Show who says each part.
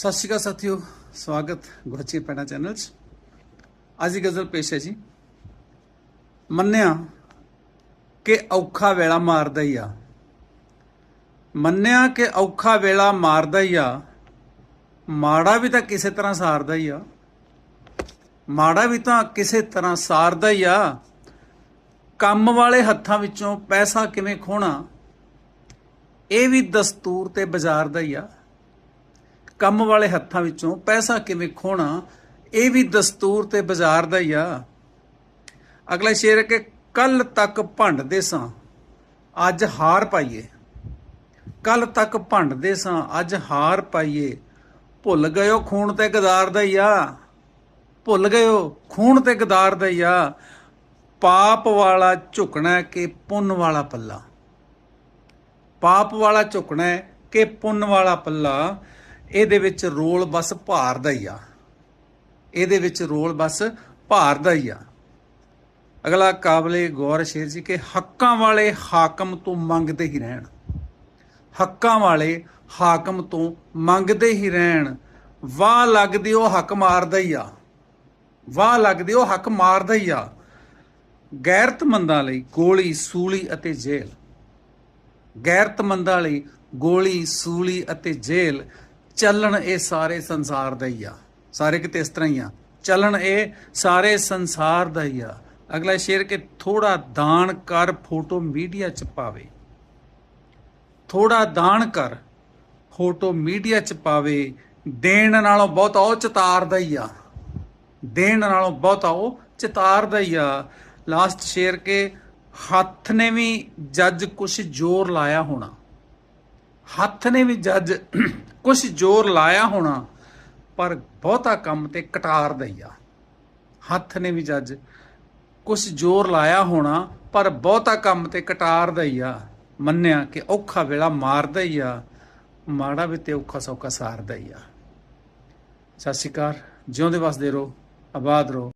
Speaker 1: ਸਤਿ ਸ਼੍ਰੀ ਅਕਾਲ ਸਾਥੀਓ, ਸਵਾਗਤ ਗੁਰਚੀ ਪੈਣਾ ਚੈਨਲ 'ਚ ਅੱਜ ਦੀ ਗਜ਼ਲ ਪੇਸ਼ ਹੈ ਜੀ। ਮੰਨਿਆ ਕਿ ਔਖਾ ਵੇਲਾ ਮਾਰਦਾ ਹੀ ਆ। ਮੰਨਿਆ ਕਿ ਔਖਾ ਵੇਲਾ ਮਾਰਦਾ ਹੀ ਆ। ਮਾੜਾ ਵੀ ਤਾਂ ਕਿਸੇ ਤਰ੍ਹਾਂ ਸਾਰਦਾ ਹੀ ਆ। ਮਾੜਾ ਵੀ ਤਾਂ ਕਿਸੇ ਤਰ੍ਹਾਂ ਸਾਰਦਾ ਹੀ ਆ। ਕੰਮ ਵਾਲੇ ਹੱਥਾਂ ਵਿੱਚੋਂ ਪੈਸਾ ਕਿਵੇਂ ਖੋਣਾ, ਇਹ ਵੀ ਦਸਤੂਰ ਤੇ ਬਾਜ਼ਾਰ ਦਾ ਹੀ ਆ। ਕੰਮ ਵਾਲੇ ਹੱਥਾਂ ਵਿੱਚੋਂ ਪੈਸਾ ਕਿਵੇਂ ਖੋਣਾ, ਇਹ ਵੀ ਦਸਤੂਰ ਤੇ ਬਾਜ਼ਾਰ ਦਾ ਹੀ ਆ। ਅਗਲਾ ਸ਼ੇਰ ਹੈ ਕਿ ਕੱਲ ਤੱਕ ਭੰਡਦੇ ਸਾਂ, ਅੱਜ ਹਾਰ ਪਾਈਏ। ਕੱਲ ਤੱਕ ਭੰਡਦੇ ਸਾਂ, ਅੱਜ ਹਾਰ ਪਾਈਏ। ਭੁੱਲ ਗਇਓ ਖੂਨ ਤੇ ਗਦਾਰ ਦਾ ਹੀ ਆ। ਭੁੱਲ ਗਇਓ ਖੂਨ ਤੇ ਗਦਾਰ ਦਾ ਹੀ ਆ। ਪਾਪ ਵਾਲਾ ਝੁਕਣਾ ਕਿ ਪੁੰਨ ਵਾਲਾ ਪੱਲਾ? ਪਾਪ ਵਾਲਾ ਝੁਕਣਾ ਕਿ ਪੁੰਨ ਵਾਲਾ ਪੱਲਾ? ਇਹਦੇ ਵਿੱਚ ਰੋਲ ਬਸ ਭਾਰ ਦਾ ਹੀ ਆ। ਇਹਦੇ ਵਿੱਚ ਰੋਲ ਬਸ ਭਾਰ ਦਾ ਹੀ ਆ। ਅਗਲਾ ਕਾਬਲੇ ਗੌਰ ਸ਼ੇਰ ਜੀ ਕਿ ਹੱਕਾਂ ਵਾਲੇ ਹਾਕਮ ਤੋਂ ਮੰਗਦੇ ਹੀ ਰਹਿਣ। ਹੱਕਾਂ ਵਾਲੇ ਹਾਕਮ ਤੋਂ ਮੰਗਦੇ ਹੀ ਰਹਿਣ। ਵਾਹ ਲੱਗਦੀ ਉਹ ਹੱਕ ਮਾਰਦਾ ਹੀ ਆ। ਵਾਹ ਲੱਗਦੀ ਉਹ ਹੱਕ ਮਾਰਦਾ ਹੀ ਆ। ਗੈਰਤਮੰਦਾਂ ਲਈ ਗੋਲੀ, ਸੂਲੀ ਅਤੇ ਜੇਲ੍ਹ। ਗੈਰਤਮੰਦਾਂ ਲਈ ਗੋਲੀ, ਸੂਲੀ ਅਤੇ ਜੇਲ੍ਹ ਚੱਲਣ ਇਹ ਸਾਰੇ ਸੰਸਾਰ ਦਾ ਹੀ ਆ। ਸਾਰੇ ਕਿਤੇ ਇਸ ਤਰ੍ਹਾਂ ਹੀ ਆ। ਚੱਲਣ ਇਹ ਸਾਰੇ ਸੰਸਾਰ ਦਾ ਹੀ ਆ। ਅਗਲਾ ਸ਼ੇਰ ਕਿ ਥੋੜਾ ਦਾਨ ਕਰ, ਫੋਟੋ ਮੀਡੀਆ ਚ ਪਾਵੇ। ਥੋੜਾ ਦਾਨ ਕਰ, ਫੋਟੋ ਮੀਡੀਆ ਚ ਪਾਵੇ। ਦੇਣ ਨਾਲੋਂ ਬਹੁਤ ਉਹ ਚਤਾਰਦਾ ਹੀ ਆ। ਦੇਣ ਨਾਲੋਂ ਬਹੁਤਾ ਉਹ ਚਿਤਾਰਦਾ ਹੀ ਆ। ਲਾਸਟ ਸ਼ੇਰ ਕੇ ਹੱਥ ਨੇ ਵੀ ਜੱਜ ਕੁਛ ਜ਼ੋਰ ਲਾਇਆ ਹੋਣਾ। ਹੱਥ ਨੇ ਵੀ ਜੱਜ ਕੁਛ ਜ਼ੋਰ ਲਾਇਆ ਹੋਣਾ, ਪਰ ਬਹੁਤਾ ਕੰਮ ਤੇ ਕਟਾਰਦਾ ਹੀ ਆ। ਹੱਥ ਨੇ ਵੀ ਜੱਜ ਕੁਛ ਜ਼ੋਰ ਲਾਇਆ ਹੋਣਾ, ਪਰ ਬਹੁਤਾ ਕੰਮ ਤੇ ਕਟਾਰਦਾ ਹੀ ਆ। ਮੰਨਿਆ ਕਿ ਔਖਾ ਵੇਲਾ ਮਾਰਦਾ ਹੀ ਆ, ਮਾੜਾ ਵੀ ਤੇ ਔਖਾ ਸੌਖਾ ਸਾਰਦਾ ਹੀ ਆ। ਸਤਿ ਸ਼੍ਰੀ ਅਕਾਲ, ਜਿਉਂਦੇ ਵਸਦੇ ਰਹੋ, ਆਬਾਦ ਰਹੋ।